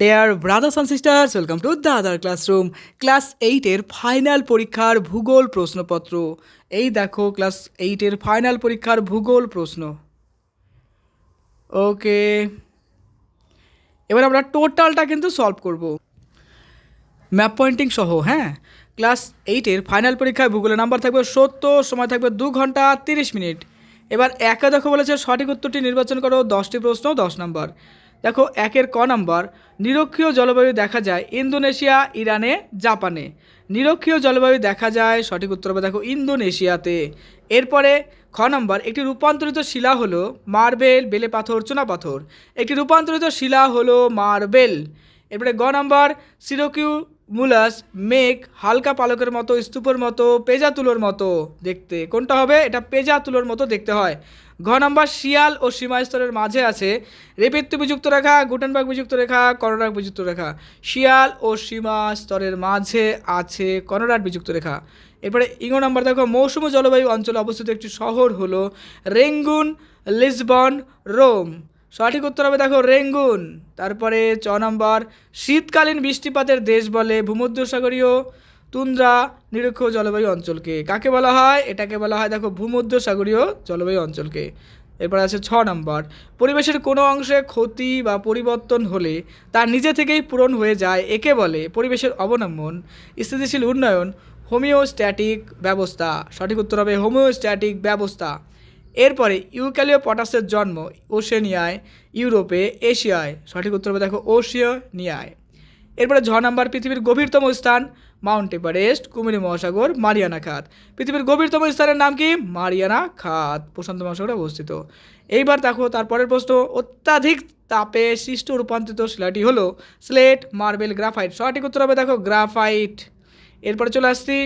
Dear brothers and sisters welcome to the other classroom class এইটের final পরীক্ষার ভূগোল প্রশ্নপত্র। এই দেখো ক্লাস এইটের ফাইনাল পরীক্ষার ভূগোল প্রশ্ন। ওকে এবার আমরা টোটালটা কিন্তু সলভ করব। ম্যাপ পয়েন্টিং সহ হ্যাঁ? ক্লাস এইটের ফাইনাল পরীক্ষায় ভূগোলের নাম্বার থাকবে সত্তর, সময় থাকবে দু ঘণ্টা তিরিশ মিনিট। এবার একে দেখো বলেছে সঠিক উত্তরটি নির্বাচন করো, দশটি প্রশ্ন, দশ নাম্বার দেখো, একের ক নম্বর, নিরক্ষীয় জলবায়ু দেখা যায় ইন্দোনেশিয়া, ইরানে, জাপানে। নিরক্ষীয় জলবায়ু দেখা যায়, সঠিক উত্তর হবে দেখো, ইন্দোনেশিয়াতে। এরপরে খ নম্বর, একটি রূপান্তরিত শিলা হলো মার্বেল, বেলে পাথর, চুনা পাথর। একটি রূপান্তরিত শিলা হলো মার্বেল। এরপরে গ নম্বর সিরকিউ মুলাস মেঘ হালকা পালকের মতো, স্তূপের মতো, পেজা তুলোর মতো দেখতে। কোনটা হবে? এটা পেজা তুলোর মতো দেখতে হয়। ঘ নম্বর শিয়াল ও সীমা স্তরের মাঝে আছে রেপিত্য বিযুক্ত রেখা গুটেনবার্গ বিযুক্ত রেখা কর্ণাক বিযুক্ত রেখা। শিয়াল ও সীমা স্তরের মাঝে আছে কর্ণাট বিযুক্ত রেখা। এরপরে ইঙ্গ নম্বর দেখো, মৌসুমী জলবায়ু অঞ্চলে অবস্থিত একটি শহর হলো রেঙ্গুন, লিসবন, রোম। সঠিক উত্তর হবে দেখো, রেঙ্গুন। তারপরে চ নম্বর, শীতকালীন বৃষ্টিপাতের দেশ বলে ভূমধ্যসাগরীয় তুন্দ্রা নিরক্ষ জলবায়ু অঞ্চলকে। কাকে বলা হয়? এটাকে বলা হয়, দেখো, ভূমধ্যসাগরীয় জলবায়ু অঞ্চলকে। এরপর আছে ছ নম্বর। পরিবেশের কোনো অংশে ক্ষতি বা পরিবর্তন হলে তা নিজে থেকেই পূরণ হয়ে যায়। একে বলে পরিবেশের অবলম্বন স্থিতিশীল উন্নয়ন, হোমিওস্ট্যাটিক ব্যবস্থা। সঠিক উত্তর হবে হোমিওস্ট্যাটিক ব্যবস্থা। এরপরে ইউক্যালিও পটাসের জন্ম ওশেনিয়ায়, ইউরোপে, এশিয়ায়। সঠিক উত্তর হবে, দেখো ওশিয়ানিয়ায় এরপরে ঝ নাম্বার, পৃথিবীর গভীরতম স্থান মাউন্ট এভারেস্ট কুমিরি মহাসাগর, মারিয়ানা খাত। পৃথিবীর গভীরতম স্থানের নাম কি? মারিয়ানা খাত, প্রশান্ত মহাসাগরে অবস্থিত। এইবার দেখো তারপরের প্রশ্ন। অত্যাধিক তাপে সৃষ্ট রূপান্তরিত শিলাটি হলো স্লেট মার্বেল গ্রাফাইট। সঠিক উত্তর হবে দেখো গ্রাফাইট। এরপরে চলে আসছি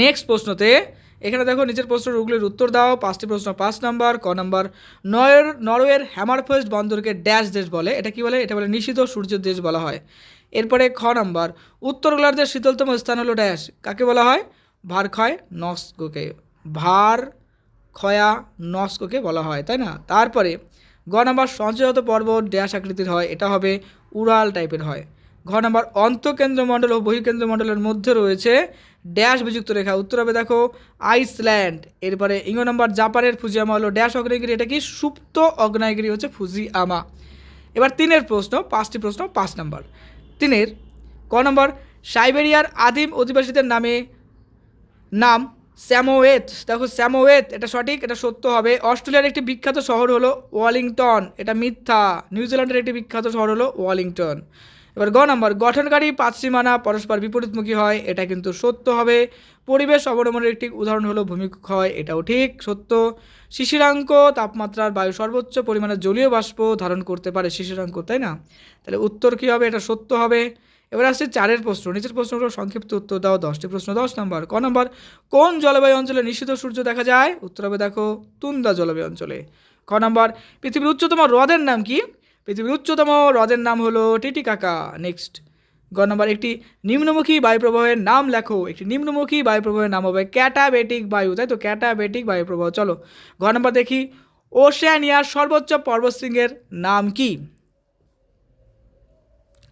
নেক্সট প্রশ্নতে। এখানে দেখো নিচের প্রশ্নগুলির উত্তর দাও। পাঁচটি প্রশ্ন, পাঁচ নম্বর, ক নম্বর। নয়ের, নরওয়ের হ্যামারফেস্ট বন্দরকে ড্যাশ দেশ বলে। এটা কি বলে? এটা বলে নিষিদ্ধ সূর্যের দেশ বলা হয়। এরপরে খ নম্বর, উত্তর গোলার্ধের শীতলতম স্থান হলো ড্যাশ। কাকে বলা হয়? ভার ভারক্ষয় নস্কোকে, ভার ক্ষয়া নস্কোকে বলা হয়, তাই না? তারপরে গ নাম্বার সঞ্চয়ত পর্বত ড্যাশ আকৃতির হয়, এটা হবে উড়াল টাইপের হয়। ঘ নাম্বার, অন্তঃকেন্দ্রমণ্ডল ও বহিকেন্দ্রমণ্ডলের মধ্যে রয়েছে ড্যাশ বিযুক্ত রেখা। উত্তর হবে দেখো, আইসল্যান্ড। এরপরে ইঙ্গ নম্বর, জাপানের ফুজিয়ামা হলো ড্যাশ অগ্নেয়গিরি, এটা কি? সুপ্ত অগ্নেয়গিরি হচ্ছে ফুজিয়ামা। এবার তিনের প্রশ্ন, পাঁচটি প্রশ্ন, পাঁচ নাম্বার। তিনের ক নম্বর, সাইবেরিয়ার আদিম অধিবাসীদের নামে নাম স্যামোয়েত। দেখো স্যামোয়েত, এটা সঠিক, এটা সত্য হবে। অস্ট্রেলিয়ার একটি বিখ্যাত শহর হলো ওয়ালিংটন, এটা মিথ্যা। নিউজিল্যান্ডের একটি বিখ্যাত শহর হলো ওয়ালিংটন। এবার গ নম্বর, গঠনকারী পাঁচ সীমানা পরস্পর বিপরীতমুখী হয়, এটা কিন্তু সত্য হবে। পরিবেশ অবলম্বনের একটি উদাহরণ হলো ভূমিক্ষয় এটাও ঠিক, সত্য। শিশিরাঙ্ক তাপমাত্রার বায়ু সর্বোচ্চ পরিমাণে জলীয় বাষ্প ধারণ করতে পারে শিশিরাঙ্ক, তাই না? তাহলে উত্তর কী হবে? এটা সত্য হবে। এবার আসছে চারের প্রশ্ন, নিচের প্রশ্নগুলো সংক্ষিপ্ত উত্তর দাও, দশটি প্রশ্ন, দশ নম্বর। ক নম্বর, কোন জলবায়ু অঞ্চলে নিষিদ্ধ সূর্য দেখা যায়? উত্তর হবে দেখো, তুন্দা জলবায়ু অঞ্চলে। ক নম্বর, পৃথিবীর উচ্চতম হ্রদের নাম কি? পৃথিবীর উচ্চতম হ্রদের নাম হলো টিটিকাকা নেক্সট গ নম্বর, একটি নিম্নমুখী বায়ুপ্রবাহের নাম লেখো। একটি নিম্নমুখী বায়ুপ্রবাহের নাম হবে ক্যাটাবেটিক বায়ু। তাই তো? ক্যাটাবেটিক বায়ুপ্রবাহ। চলো ঘ নম্বর দেখি। ওশেনিয়ার সর্বোচ্চ পর্বতশৃঙ্গের নাম কি?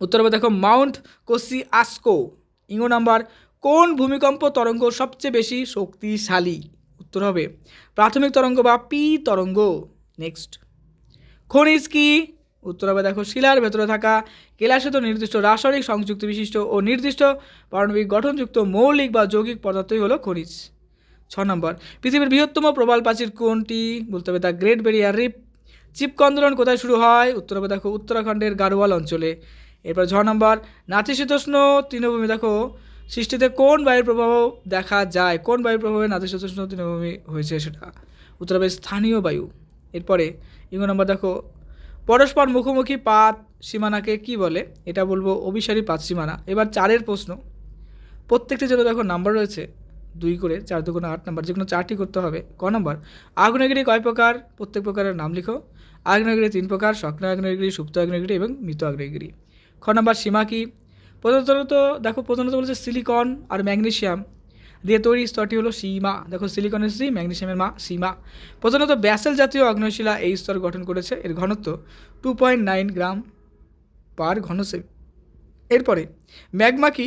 উত্তর হবে দেখো, মাউন্ট কোসি আসকো ইঙ্গ নাম্বার, কোন ভূমিকম্প তরঙ্গ সবচেয়ে বেশি শক্তিশালী? উত্তর হবে প্রাথমিক তরঙ্গ বা পি তরঙ্গ। নেক্সট খনিজ কি? উত্তর হবে দেখো শিলার ভেতরে থাকা কেলাসিত নির্দিষ্ট রাসায়নিক সংযুক্ত বিশিষ্ট ও নির্দিষ্ট পারমাণবিক গঠনযুক্ত মৌলিক বা যৌগিক পদার্থই হলো খনিজ। ছ নম্বর, পৃথিবীর বৃহত্তম প্রবাল প্রাচীর কোনটি? বলতে হবে দ্য গ্রেট বেরিয়ার রিপ। চিপকন্দোলন কোথায় শুরু হয়? উত্তর হবে দেখো উত্তরাখণ্ডের গাড়োয়াল অঞ্চলে। এরপর ছ নম্বর, নাতিশীতোষ্ণ তৃণভূমি দেখো, সৃষ্টিতে কোন বায়ুর প্রভাব দেখা যায়? কোন বায়ুর প্রভাবে নাতিশীতোষ্ণ তৃণভূমি হয়েছে সেটা? উত্তর হবে স্থানীয় বায়ু। এরপরে ইঙ্গ নম্বর দেখো পরস্পর মুখোমুখি পাত সীমানাকে কি বলে? এটা বলব অভিসারী পাত সীমানা। এবার চারের প্রশ্ন। প্রত্যেকটি জন্য দেখো নাম্বার রয়েছে। দুই করে চার দুগুণ আট নাম্বার যে কোনো চারটি করতে হবে। ক নম্বর আগ্নেয়গিরি কয় প্রকার? প্রত্যেক প্রকারের নাম লিখো। আগ্নেয়গিরি তিন প্রকার স্বপ্ন আগ্নেয়গিরি, সুপ্ত আগ্নেয়গিরি এবং মৃত আগ্নেয়গিরি। খ নম্বর সীমা কি? প্রধানত দেখো, প্রধানত বলেছে সিলিকন আর ম্যাগনেশিয়াম দিয়ে তৈরি স্তরটি হলো সীমা। দেখো সিলিকনের সি ম্যাগনেশিয়ামের মা, সীমা। প্রধানত ব্যাসেল জাতীয় আগ্নেয়শিলা এই স্তর গঠন করেছে। এর ঘনত্ব two point nine gram per ঘন সেমি এরপরে, ম্যাগমা কি?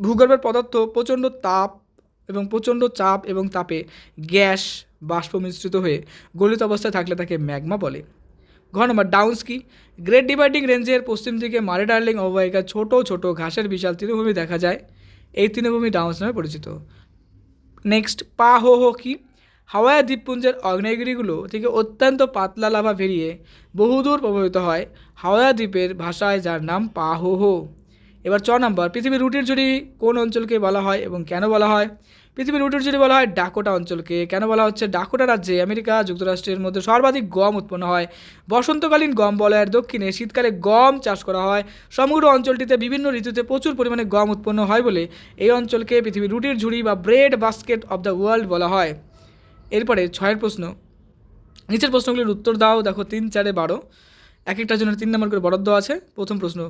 ভূগর্ভের পদার্থ, প্রচণ্ড তাপ এবং প্রচণ্ড চাপ এবং তাপে গ্যাস, বাষ্প মিশ্রিত হয়ে গলিত অবস্থায় থাকলে তাকে ম্যাগমা বলে। ঘ নম্বর ডাউন্স কি? গ্রেট ডিভাইডিং রেঞ্জের পশ্চিম দিকে মারে ডার্লিং অববাহিকা ছোট ছোট ঘাসের বিশাল তৃণভূমি দেখা যায়। এই তৃণভূমি ডাউন্স নামে পরিচিত। নেক্সট পা হো হো কি? হাওয়াই দ্বীপপুঞ্জের অগ্নেয়গিরিগুলো থেকে অত্যন্ত পাতলা লাভা বেরিয়ে বহুদূর প্রভাবিত হয় হাওয়া দ্বীপের ভাষায় যার নাম পা হো হো। এবার চ নম্বর, পৃথিবীর রুটির জুড়ি কোন অঞ্চলকে বলা হয় এবং কেন বলা হয়? পৃথিবীর রুটির জুড়ি বলা হয় ডাকোটা অঞ্চলকে। কেন বলা হচ্ছে ডাকোটা রাজ্যে? আমেরিকা যুক্তরাষ্ট্রের মধ্যে সর্বাধিক গম উৎপন্ন হয়। বসন্তকালীন গম বলয়ের দক্ষিণে শীতকালে গম চাষ করা হয়। সমগ্র অঞ্চলটিতে বিভিন্ন ঋতুতে প্রচুর পরিমাণে গম উৎপন্ন হয় বলে এই অঞ্চলকে পৃথিবীর রুটির ঝুড়ি বা bread basket of the world বলা হয়। এরপরে ছয়ের প্রশ্ন। নিচের প্রশ্নগুলির উত্তর দাও। দেখো, তিন, চারে বারো। এক একটার জন্য তিন নম্বর করে বরাদ্দ আছে। প্রথম প্রশ্ন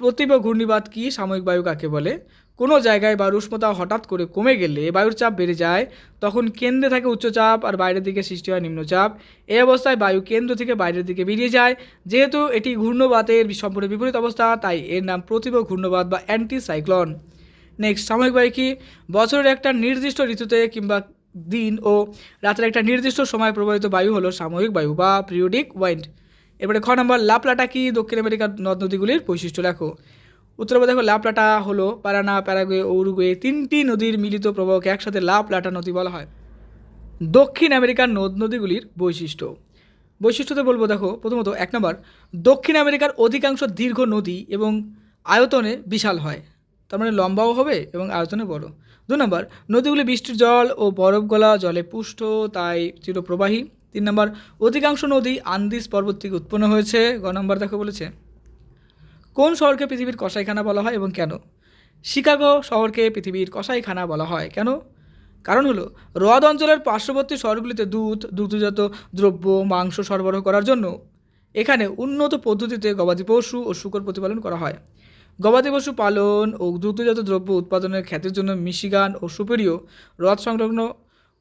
প্রতিভ ঘূর্ণিবাদ কি? সাময়িক বায়ু কাকে বলে? কোনো জায়গায় বায়ুর উষ্ণতা হঠাৎ করে কমে গেলে বায়ুর চাপ বেড়ে যায়, তখন কেন্দ্রে থাকে উচ্চচাপ আর বাইরের দিকে সৃষ্টি হয় নিম্নচাপ। এই অবস্থায় বায়ু কেন্দ্র থেকে বাইরের দিকে বেরিয়ে যায়, যেহেতু এটি ঘূর্ণবাতের সম্পূর্ণ বিপরীত অবস্থা, তাই এর নাম প্রতিভ ঘূর্ণবাদ বা অ্যান্টি সাইক্লন নেক্সট, সাময়িক বায়ু কি? বছরের একটা নির্দিষ্ট ঋতুতে কিংবা দিন ও রাতের একটা নির্দিষ্ট সময় প্রবাহিত বায়ু হলো সাময়িক বায়ু বা পিরিয়ডিক ওয়াইন্ড। এবারে খ নম্বর, লাপলাটা কি? দক্ষিণ আমেরিকার নদ নদীগুলির বৈশিষ্ট্য লেখো। উত্তরে দেখো লাপলাটা, হলো প্যারানা প্যারাগুয়ে ঔরুগুয়ে তিনটি নদীর মিলিত প্রবাহকে একসাথে লাপলাটা নদী বলা হয়। দক্ষিণ আমেরিকার নদ নদীগুলির বৈশিষ্ট্য। বৈশিষ্ট্যতে বলব দেখো, প্রথমত এক নম্বর, দক্ষিণ আমেরিকার অধিকাংশ দীর্ঘ নদী এবং আয়তনে বিশাল হয়। তার মানে লম্বাও হবে এবং আয়তনে বড়। দু নম্বর, নদীগুলি বৃষ্টির জল ও বরফ গলা, জলে পুষ্ট, তাই চিরপ্রবাহী। তিন নম্বর, অধিকাংশ নদী আন্দিস পর্বত থেকে উৎপন্ন হয়েছে। গ নম্বর দেখো বলেছে। কোন শহরকে পৃথিবীর কসাইখানা বলা হয় এবং কেন? শিকাগো শহরকে পৃথিবীর কসাইখানা বলা হয় কেন? কারণ হলো, হ্রদ অঞ্চলের পার্শ্ববর্তী শহরগুলিতে দুধ, দুগ্ধজাত দ্রব্য, মাংস সরবরাহ করার জন্য এখানে উন্নত পদ্ধতিতে গবাদি পশু ও শুকর প্রতিপালন করা হয়। গবাদি পশু পালন ও দুগ্ধজাত দ্রব্য উৎপাদনের খ্যাতির জন্য মিশিগান ও সুপেরিয় হ্রদ সংলগ্ন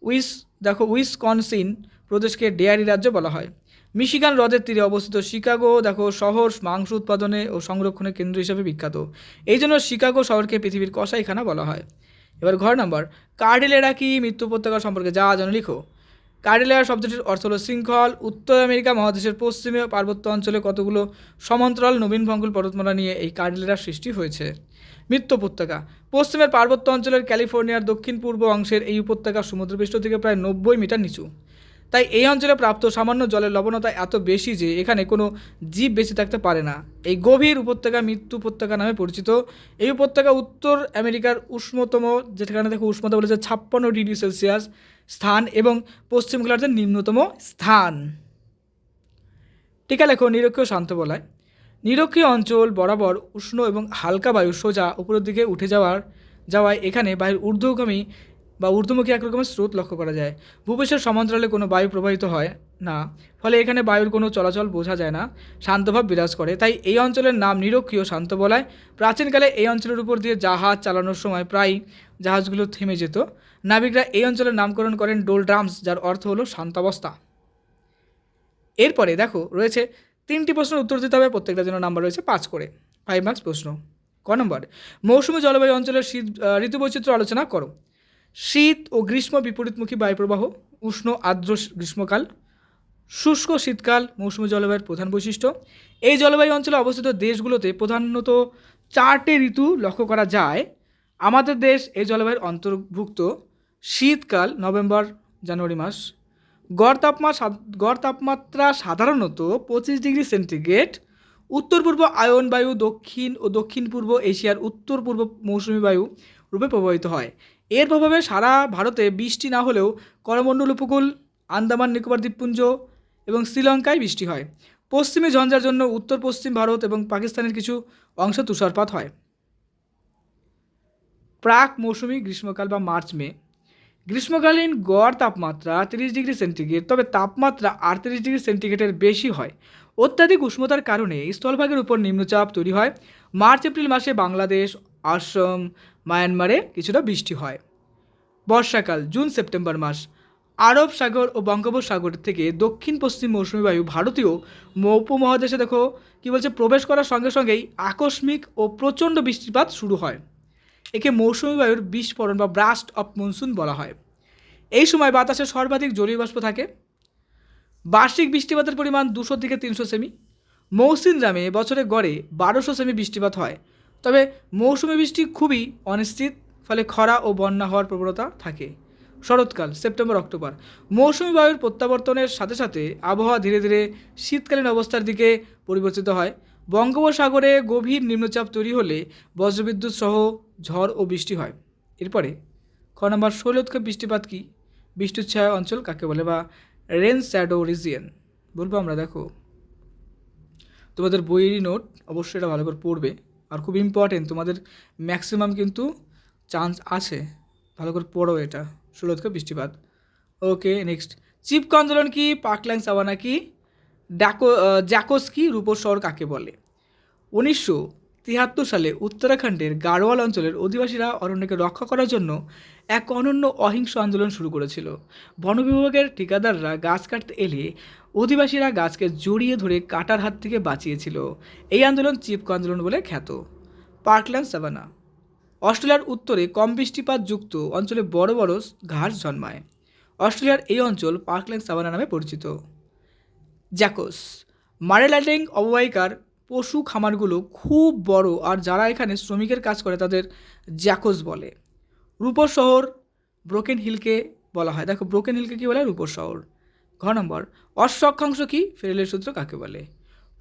উইস, দেখো উইসকনসিন প্রদেশকে ডেয়ারি রাজ্য বলা হয়। মিশিগান হ্রদের তীরে অবস্থিত শিকাগো, দেখো, শহর মাংস উৎপাদনে ও সংরক্ষণের কেন্দ্র হিসেবে বিখ্যাত। এই জন্য শিকাগো শহরকে পৃথিবীর কসাইখানা বলা হয়। এবার ঘর নাম্বার, কার্ডিলেরা কি মৃত্যু উপত্যকা সম্পর্কে যা জানো লিখো। কার্ডিলেরা শব্দটির অর্থ হলো শৃঙ্খল, উত্তর আমেরিকা, মহাদেশের পশ্চিমে পার্বত্য অঞ্চলে কতগুলো সমান্তরাল নবীন ভঙ্গুল পর্বতমালা নিয়ে এই কার্ডিলেরার সৃষ্টি হয়েছে। মৃত্যু উপত্যকা, পশ্চিমের পার্বত্য অঞ্চলের ক্যালিফোর্নিয়ার দক্ষিণ পূর্ব অংশের এই উপত্যকা সমুদ্রপৃষ্ঠ থেকে প্রায় নব্বই মিটার নিচু। তাই এই অঞ্চলে প্রাপ্ত সামান্য জলের লবণতা এত বেশি যে এখানে কোনো জীব বেঁচে থাকতে পারে না। এই গভীর উপত্যকা মৃত্যু উপত্যকা নামে পরিচিত। এই উপত্যকা উত্তর আমেরিকার উষ্ণতম, যেখানে দেখো উষ্ণতা বলেছে ছাপ্পান্ন ডিগ্রি সেলসিয়াস স্থান এবং পশ্চিম গোলার্ধের নিম্নতম স্থান। টিকা লেখো, নিরক্ষীয় শান্ত বলায়। নিরক্ষীয় অঞ্চল বরাবর উষ্ণ এবং হালকা বায়ু সোজা উপরের দিকে উঠে যাওয়ার, যাওয়ায় এখানে বায়ুর ঊর্ধ্বগামী বা ঊর্ধ্বমুখী এক রকমের স্রোত লক্ষ্য করা যায়। ভূপৃষ্ঠের সমান্তরালে কোনো বায়ু প্রবাহিত হয় না ফলে এখানে বায়ুর কোনো চলাচল বোঝা যায় না শান্তভাব বিরাজ করে। তাই এই অঞ্চলের নাম নিরক্ষীয় শান্ত বলায়। প্রাচীনকালে এই অঞ্চলের উপর দিয়ে জাহাজ চালানোর সময় প্রায় জাহাজগুলো থেমে যেত। নাবিকরা এই অঞ্চলের নামকরণ করেন ডোল ড্রামস যার অর্থ হলো শান্তাবস্থা এরপরে দেখো রয়েছে তিনটি প্রশ্নের উত্তর দিতে হবে প্রত্যেকটা জন্য নাম্বার রয়েছে পাঁচ করে। ফাইভ মার্কস প্রশ্ন। ক নম্বর মৌসুমী জলবায়ু অঞ্চলের শীত আহ, ঋতু বৈচিত্র্য আলোচনা করো। শীত ও গ্রীষ্ম বিপরীতমুখী বায়ুপ্রবাহ, উষ্ণ আর্দ্র গ্রীষ্মকাল, শুষ্ক শীতকাল, মৌসুমী জলবায়ুর প্রধান বৈশিষ্ট্য। এই জলবায়ু অঞ্চলে অবস্থিত দেশগুলোতে প্রধানত চারটে ঋতু লক্ষ্য করা যায়। আমাদের দেশ এই জলবায়ুর অন্তর্ভুক্ত। শীতকাল নভেম্বর, জানুয়ারি মাস। গড় তাপমাত্রা গড় তাপমাত্রা সাধারণত পঁচিশ ডিগ্রি সেন্টিগ্রেড। উত্তর পূর্ব আয়ন বায়ু, দক্ষিণ ও দক্ষিণ পূর্ব এশিয়ার উত্তর পূর্ব মৌসুমী বায়ু রূপে প্রবাহিত হয়। এর প্রভাবে সারা ভারতে বৃষ্টি না হলেও করমণ্ডল উপকূল, আন্দামান নিকোবর দ্বীপপুঞ্জ এবং শ্রীলঙ্কায় বৃষ্টি হয়। পশ্চিমে ঝঞ্ঝার জন্য উত্তর পশ্চিম ভারত এবং পাকিস্তানের কিছু অংশ তুষারপাত হয়। প্রাক মৌসুমি গ্রীষ্মকাল বা মার্চ, মে। গ্রীষ্মকালীন গড় তাপমাত্রা তিরিশ ডিগ্রি সেন্টিগ্রেড, তবে তাপমাত্রা আটত্রিশ ডিগ্রি সেন্টিগ্রেডের বেশি হয়। অত্যাধিক উষ্ণতার কারণে স্থলভাগের উপর নিম্নচাপ তৈরি হয়। মার্চ, এপ্রিল মাসে বাংলাদেশ, আসাম মায়ানমারে কিছুটা বৃষ্টি হয়। বর্ষাকাল, জুন, সেপ্টেম্বর মাস। আরব সাগর ও বঙ্গোপসাগর থেকে দক্ষিণ পশ্চিম মৌসুমী বায়ু ভারতীয় উপমহাদেশে দেখো, কী বলছে, প্রবেশ করার সঙ্গে সঙ্গেই আকস্মিক ও প্রচণ্ড বৃষ্টিপাত শুরু হয়। একে মৌসুমী বায়ুর বিস্ফোরণ বা ব্রাস্ট অফ মনসুন বলা হয়। এই সময় বাতাসে সর্বাধিক জলীয় বাষ্প থাকে। বার্ষিক বৃষ্টিপাতের পরিমাণ দুশো থেকে তিনশো সেমি। মৌসিন গ্রামে বছরে গড়ে বারোশো সেমি বৃষ্টিপাত হয়। তবে মৌসুমী বৃষ্টি খুবই অনিশ্চিত, ফলে খরা ও বন্যা হওয়ার প্রবণতা থাকে। শরৎকাল, সেপ্টেম্বর, অক্টোবর। মৌসুমী বায়ুর প্রত্যাবর্তনের সাথে সাথে আবহাওয়া ধীরে ধীরে শীতকালীন অবস্থার দিকে পরিবর্তিত হয়। বঙ্গোপসাগরে গভীর নিম্নচাপ তৈরি হলে বজ্রবিদ্যুৎ সহ ঝড় ও বৃষ্টি হয়। এরপরে, খ নম্বর শৈলোৎক্ষেপ বৃষ্টিপাত কি? বৃষ্টিচ্ছায়া অঞ্চল কাকে বলে বা রেন শ্যাডো রিজিয়ন? বলব আমরা, দেখো। তোমাদের বইয়েরই নোট, অবশ্যই এটা ভালো করে পড়বে। আর খুব ইম্পর্টেন্ট তোমাদের ম্যাক্সিমাম কিন্তু চান্স আছে। ভালো করে পড়ো এটা ষোলোৎক্ষেপ বৃষ্টিপাত। ওকে নেক্সট চিপ আন্দোলন কি পাকল্যাং সাবানা কি ড্যাকো জ্যাকোস কি রূপোর শহর কাকে বলে? উনিশশো তিয়াত্তর সালে উত্তরাখণ্ডের গাড়োয়াল অঞ্চলের অধিবাসীরা অরণ্যকে রক্ষা করার জন্য এক অনন্য অহিংস আন্দোলন শুরু করেছিল। বন বিভাগের ঠিকাদাররা গাছ কাটতে এলে অধিবাসীরা গাছকে জড়িয়ে ধরে কাটার হাত থেকে বাঁচিয়েছিল। এই আন্দোলন চিপকো আন্দোলন বলে খ্যাত। Parkland savanna. অস্ট্রেলিয়ার উত্তরে কম বৃষ্টিপাত যুক্ত অঞ্চলে বড় বড় ঘাস জন্মায়। অস্ট্রেলিয়ার এই অঞ্চল পার্কল্যান্ড সাভানা নামে পরিচিত। জ্যাকোস। মারেল্যান্ডিং অববাহিকার পশু খামারগুলো খুব বড় আর যারা এখানে শ্রমিকের কাজ করে তাদের জ্যাকোস বলে। রূপর শহর ব্রোকেন হিলকে বলা হয়। দেখো, ব্রোকেন হিলকে কী বলে? রূপর শহর। ঘ নম্বর, অশ্বক্ষাংশ কী? ফেরেলের সূত্র কাকে বলে?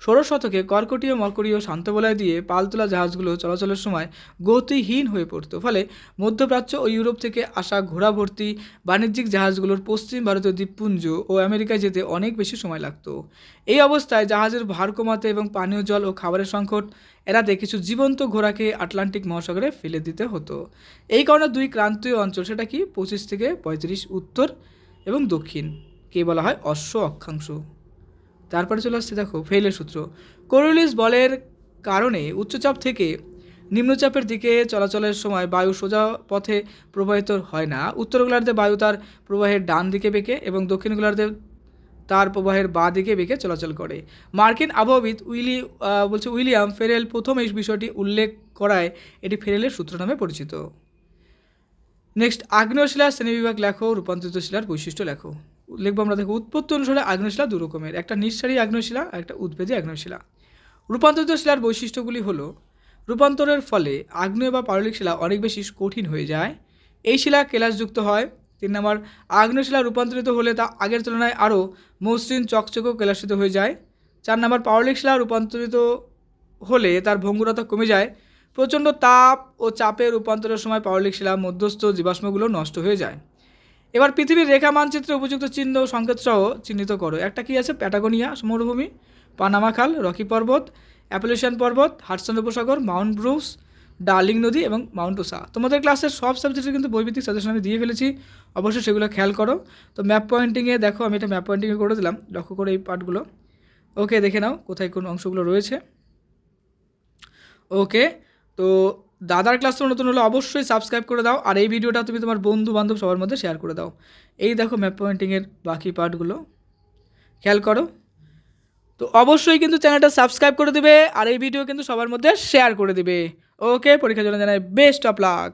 ষোড়শ শতকে কর্কটীয় মর্করীয় শান্ত বলয় দিয়ে পালতোলা জাহাজগুলো চলাচলের সময় গতিহীন হয়ে পড়তো। ফলে মধ্যপ্রাচ্য ও ইউরোপ থেকে আসা ঘোড়া ভর্তি বাণিজ্যিক জাহাজগুলোর পশ্চিম ভারতীয় দ্বীপপুঞ্জ ও আমেরিকায় যেতে অনেক বেশি সময় লাগতো। এই অবস্থায় জাহাজের ভার কমাতে এবং পানীয় জল ও খাবারের সংকট এড়াতে কিছু জীবন্ত ঘোড়াকে আটলান্টিক মহাসাগরে ফেলে দিতে হতো। এই কারণে দুই ক্রান্তীয় অঞ্চল, সেটা কি পঁচিশ থেকে পঁয়ত্রিশ উত্তর এবং দক্ষিণ, কে বলা হয় অশ্ব অক্ষাংশ। তারপরে চলে আসছে দেখো ফেইলের সূত্র। কোরিওলিস বলের কারণে উচ্চচাপ থেকে নিম্নচাপের দিকে চলাচলের সময় বায়ু সোজা পথে প্রবাহিত হয় না। উত্তর গোলার্ধে বায়ু তার প্রবাহের ডান দিকে বেঁকে এবং দক্ষিণ গোলার্ধে তার প্রবাহের বাঁ দিকে বেঁকে চলাচল করে। মার্কিন আবহাওয়াবিদ উইলি বলছে উইলিয়াম ফেরেল প্রথম এই বিষয়টি উল্লেখ করায় এটি ফেরেলের সূত্র নামে পরিচিত। নেক্সট আগ্নেয় শিলার শ্রেণীবিভাগ লেখো, রূপান্তরিত শিলার বৈশিষ্ট্য লেখো। লিখব আমরা দেখো, উৎপত্তি অনুসারে আগ্নেয় শিলা দু রকমের, একটা নিঃসারী আগ্নেয়শিলা আর একটা উদ্ভেদী আগ্নেয় শিলা রূপান্তরিত শিলার বৈশিষ্ট্যগুলি হলো, রূপান্তরের ফলে আগ্নেয় বা পারলিক শিলা অনেক বেশি কঠিন হয়ে যায়। এই শিলা কেলাসযুক্ত হয়। তিন নম্বর, আগ্নেয় শিলা রূপান্তরিত হলে তা আগের তুলনায় আরও মসৃণ, চকচকে ও কেলাসিত হয়ে যায়। চার নম্বর পারলিক শিলা রূপান্তরিত হলে তার ভঙ্গুরতা কমে যায়। প্রচণ্ড তাপ ও চাপের রূপান্তরের সময় পারলিক শিলা মধ্যস্থ জীবাশ্মগুলো নষ্ট হয়ে যায়। এবার পৃথিবীর রেখা মানচিত্রে উপযুক্ত চিহ্ন ও সংকেত সহ চিহ্নিত করো। একটা কি আছে? প্যাটাগোনিয়া মরুভূমি পানামা খাল, রকি পর্বত, অ্যাপেলেশিয়ান পর্বত হাডসন উপসাগর, মাউন্ট ব্রুস, ডার্লিং নদী এবং মাউন্ট ওসা। তোমাদের ক্লাসের সব সাবজেক্টের কিন্তু বৈভিত্তিক সাজেশন আমি দিয়ে ফেলেছি। অবশ্যই সেগুলো খেয়াল করো। তো ম্যাপ পয়েন্টিংয়ে দেখো, আমি এটা ম্যাপ পয়েন্টিংয়ে করে দিলাম। লক্ষ্য করে এই পার্টগুলো ওকে দেখে নাও কোথায় কোন অংশগুলো রয়েছে। ওকে তো দাদার ক্লাস তো নতুন হলে অবশ্যই সাবস্ক্রাইব করে দাও আর এই ভিডিওটা তুমি তোমার বন্ধু বান্ধব সবার মধ্যে শেয়ার করে দাও। এই দেখো ম্যাপ পয়েন্টিংয়ের বাকি পার্টগুলো খেয়াল করো। তো অবশ্যই কিন্তু চ্যানেলটা সাবস্ক্রাইব করে দিবে আর এই ভিডিও কিন্তু সবার মধ্যে শেয়ার করে দিবে। ওকে পরীক্ষার জন্য জানাই বেস্ট অফ লাক